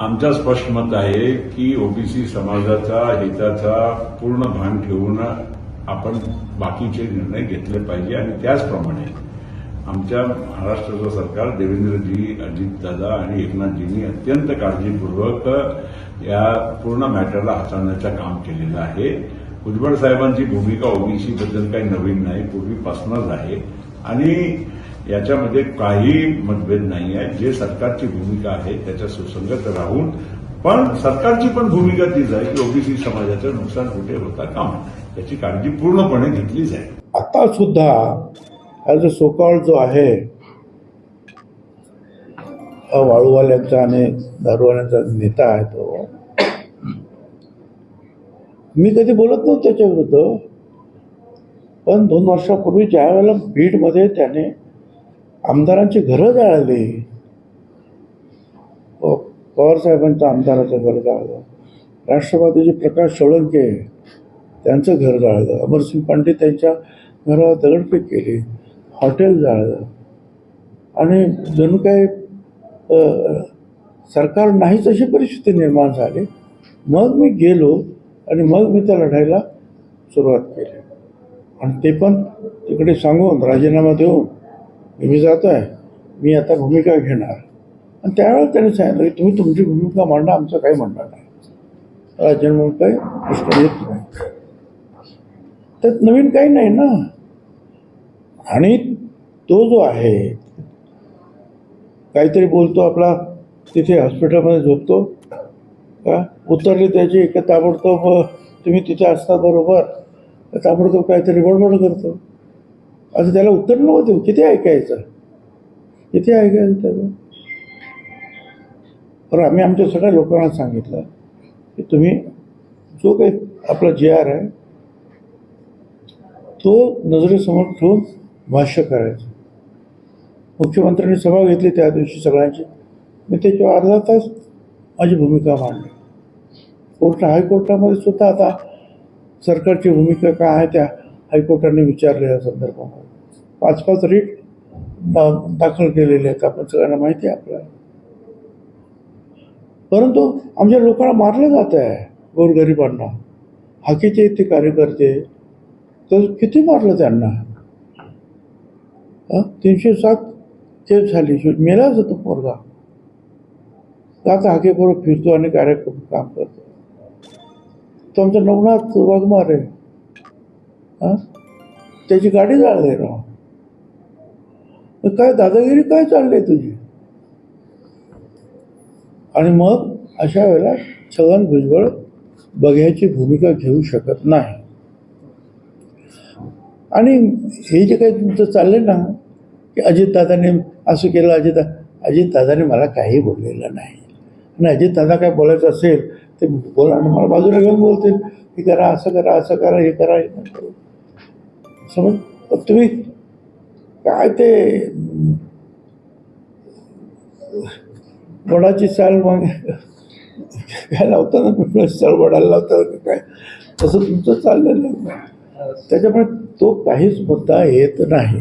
आमचं स्पष्ट मत आहे की ओबीसी समाजाचा हिताचा पूर्ण भान ठेवून आपण बाकीचे निर्णय घेतले पाहिजे आणि त्याचप्रमाणे आमच्या महाराष्ट्राचं सरकार देवेंद्रजी अजितदादा आणि एकनाथजींनी अत्यंत काळजीपूर्वक या पूर्ण मॅटरला हाताळण्याचं काम केलेलं आहे. भुजबळ साहेबांची भूमिका ओबीसीबद्दल काही नवीन नाही पूर्वीपासूनच आहे. आणि याच्यामध्ये काही मतभेद नाही आहे. जे सरकारची भूमिका आहे त्याच्या सुसंगत राहून पण सरकारची पण भूमिका तीच आहे की ओबीसी समाजाचं नुकसान कुठे होता काम. त्याची याची काळजी पूर्णपणे घेतली जाईल आता सुद्धा हा जो सोकाळ जो आहे वाळूवाल्यांचा आणि दारूवाल्यांचा नेता आहे तो. मी कधी बोलत नव्हतो त्याच्याविरुद्ध. पण दोन वर्षापूर्वी ज्या वेळेला बीडमध्ये त्याने आमदारांचे घरं जाळली. पवारसाहेबांचं आमदाराचं घर जाळलं. राष्ट्रवादीचे प्रकाश सोळंके त्यांचं घर जाळलं. अमरसिंग पांडे त्यांच्या घरावर दगडफेक केली. हॉटेल जाळलं. आणि जणू काही सरकार नाहीच अशी परिस्थिती निर्माण झाली. मग मी गेलो आणि मग मी त्या लढाईला सुरुवात केली. आणि ते पण तिकडे सांगून राजीनामा देऊन मी जातो आहे मी आता भूमिका घेणार. आणि त्यावेळेला त्यांनी सांगितलं की तुम्ही तुमची भूमिका मांडा आमचं काही म्हणणार नाही. राजीनामा म्हणून काही प्रश्न येत नाही. त्यात नवीन काही नाही ना. आणि तो जो आहे काहीतरी बोलतो आपला तिथे हॉस्पिटलमध्ये झोपतो का? उतरली त्याची का ताबडतोब तुम्ही तिथे असता बरोबर ताबडतोब काहीतरी बडबड करतो? असं त्याला उत्तर नव्हतं. देऊ किती ऐकायचं? किती ऐकायचं? त्याचं बरं आम्ही आमच्या सगळ्या लोकांना सांगितलं की तुम्ही जो काही आपला जे आर आहे तो नजरेसमोर ठेवून भाष्य करायचं. मुख्यमंत्र्यांनी सभा घेतली त्या दिवशी सगळ्यांची. मी त्याच्यावर अर्धा तास माझी भूमिका मांडली. कोर्ट हायकोर्टामध्ये सुद्धा आता सरकारची भूमिका काय आहे त्या हायकोर्टाने विचारले या संदर्भामध्ये. पाच पाच रीट दाखल केलेले आहेत आपण सगळ्यांना माहिती आहे आपल्याला. परंतु आमच्या लोकांना मारलं जात आहे गोरगरिबांना. हाकीचे इथे कार्यकर्ते तर किती मारलं त्यांना? तीनशे सात केस झाली. मेलाच होतो पोरगा. का आता हाकेबरोबर फिरतो आणि कार्यक्रम काम करतो? तो आमचा नवनाथ वाघमार. आहे त्याची गाडी जाळली राव. मग काय दादागिरी काय चालली तुझी? आणि मग अशा वेळेला छगन भुजबळ बघ्याची भूमिका घेऊ शकत नाही. आणि हे जे काही तुमचं चाललं ना की अजितदादाने असं केलं अजित अजितदादाने मला काही बोललेलं नाही. आणि अजितदादा काय बोलायचं असेल ते बोला आणि मला बाजूला घेऊन बोलतील. हे करा असं करा असं करा हे करा हे करा. समज? तुम्ही काय ते वडाची साल मग काय लावता ना पिंपळाची साल वडाला लावता काय? तसं तुमचं चाललेलं आहे. त्याच्यामुळे तो काहीच मुद्दा येत नाही.